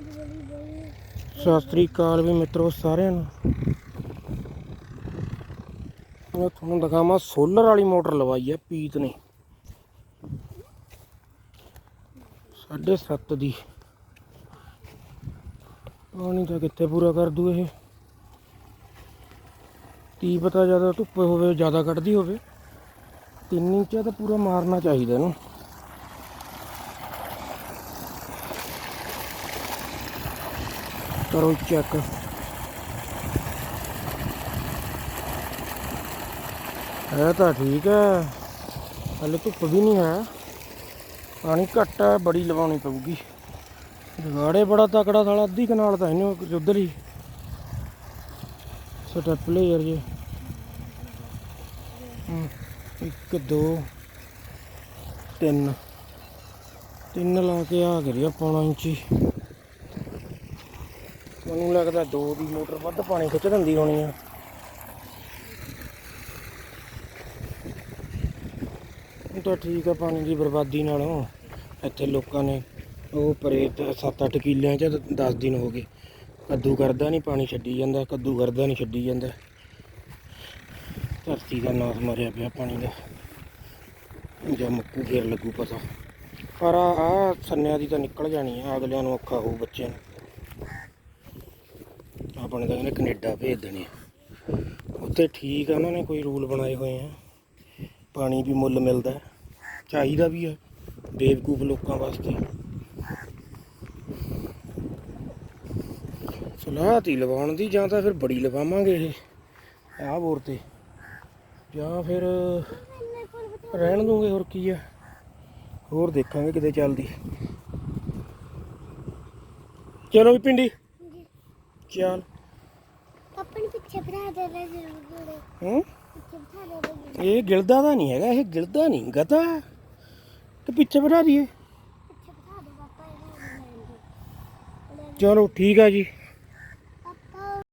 ਸਤਿ ਸ੍ਰੀ ਅਕਾਲ ਵੀ ਮਿੱਤਰੋ ਸਾਰਿਆਂ ਨੂੰ। ਮੈਂ ਤੁਹਾਨੂੰ ਦਿਖਾਵਾਂ ਸੋਲਰ ਵਾਲੀ ਮੋਟਰ ਲਵਾਈ ਹੈ ਪੀਤ ਨੇ। ਸਾਢੇ ਸੱਤ ਦੀ। ਪਾਣੀ ਤਾਂ ਕਿੱਥੇ ਪੂਰਾ ਕਰ ਦੂ ਇਹ? ਕੀ ਪਤਾ ਜ਼ਿਆਦਾ ਧੁੱਪ ਹੋਵੇ, ਜ਼ਿਆਦਾ ਕੱਢਦੀ ਹੋਵੇ। ਤਿੰਨ ਇੰਚ ਤਾਂ ਪੂਰਾ ਮਾਰਨਾ ਚਾਹੀਦਾ ਇਹਨੂੰ। ਕਰੋ ਚੈੱਕ ਇਹ ਤਾਂ ਠੀਕ ਹੈ ਹਲੇ ਧੁੱਪ ਵੀ ਨਹੀਂ ਹੈ ਪਾਣੀ ਘੱਟ ਹੈ ਬੜੀ ਲਵਾਉਣੀ ਪਊਗੀ ਜਗਾੜੇ ਬੜਾ ਤਕੜਾ ਸਾਲਾ ਅੱਧੀ ਕਨਾਲ ਤਾਂ ਇਹਨੂੰ ਉਧਰ ਹੀ ਸਟੈਪ ਪਲੇਅਰ ਜੇ ਇੱਕ ਦੋ ਤਿੰਨ ਤਿੰਨ ਲਾ ਕੇ ਆ ਗਿਆ ਪੌਣਾ ਇੰਚੀ ਮੈਨੂੰ ਲੱਗਦਾ ਦੋ ਦੀ ਮੋਟਰ ਵੱਧ ਪਾਣੀ ਖਿੱਚ ਦਿੰਦੀ ਹੋਣੀ ਆ। ਉਹ ਤਾਂ ਠੀਕ ਆ ਪਾਣੀ ਦੀ ਬਰਬਾਦੀ ਨਾਲੋਂ। ਇੱਥੇ ਲੋਕਾਂ ਨੇ ਉਹ ਪਰੇ 7-8 ਕਿੱਲਿਆਂ ਚ 10 ਦਿਨ ਹੋ ਗਏ। ਕੱਦੂ ਕਰਦਾ ਨਹੀਂ ਪਾਣੀ ਛੱਡੀ ਜਾਂਦਾ, ਕੱਦੂ ਕਰਦਾ ਨਹੀਂ ਛੱਡੀ ਜਾਂਦਾ। ਧਰਤੀ ਦਾ ਨਾਸ ਮਾਰਿਆ ਪਿਆ ਪਾਣੀ ਦਾ। ਜਾਂ ਮੁੱਕੂ ਫੇਰ ਲੱਗੂ ਪਤਾ। ਪਰ ਆ ਆਹ ਸੰਨਿਆਂ ਦੀ ਤਾਂ ਨਿਕਲ ਜਾਣੀ ਆ, ਅਗਲਿਆਂ ਨੂੰ ਔਖਾ ਹੋਊ ਬੱਚਿਆਂ ਨੂੰ। ਆਪਣੇ ਤਾਂ ਕਹਿੰਦੇ ਕੈਨੇਡਾ ਭੇਜ ਦੇਣੇ ਆ। ਉੱਥੇ ਠੀਕ ਆ, ਉਹਨਾਂ ਨੇ ਕੋਈ ਰੂਲ ਬਣਾਏ ਹੋਏ ਆ। ਪਾਣੀ ਵੀ ਮੁੱਲ ਮਿਲਦਾ ਚਾਹੀਦਾ ਵੀ ਆ, ਬੇਵਕੂਫ ਲੋਕਾਂ ਵਾਸਤੇ। ਸਲਾਹ ਤੀ ਲਵਾਉਣ ਦੀ, ਜਾਂ ਤਾਂ ਫਿਰ ਬੜੀ ਲਵਾਵਾਂਗੇ ਇਹ, ਆਹ ਬੋਰ ਤੇ। ਜਾਂ ਫਿਰ ਰਹਿਣ ਦੂੰਗੇ ਹੋਰ ਕੀ ਆ। ਹੋਰ ਦੇਖਾਂਗੇ ਕਿਤੇ ਚੱਲਦੀ। ਚਲੋ ਵੀ ਪਿੰਡੀ। ਚੱਲ ਆਪਣੇ ਪਿੱਛੇ ਬਿਠਾ ਦੇ ਲੈ ਜ਼ਰੂਰ ਹੂੰ? ਪਿੱਛੇ ਬਿਠਾ ਦੇ ਲੈ ਇਹ ਗਿਲਦਾ ਤਾਂ ਨਹੀਂ ਹੈਗਾ ਇਹ ਗਿਲਦਾ ਨਹੀਂ ਗਤਾ ਤੇ ਪਿੱਛੇ ਬਿਠਾ ਦਈਏ। ਪਿੱਛੇ ਬਿਠਾ ਦੇ ਪਾਪਾ ਇਹਨੂੰ ਚਲੋ ਠੀਕ ਆ ਜੀ।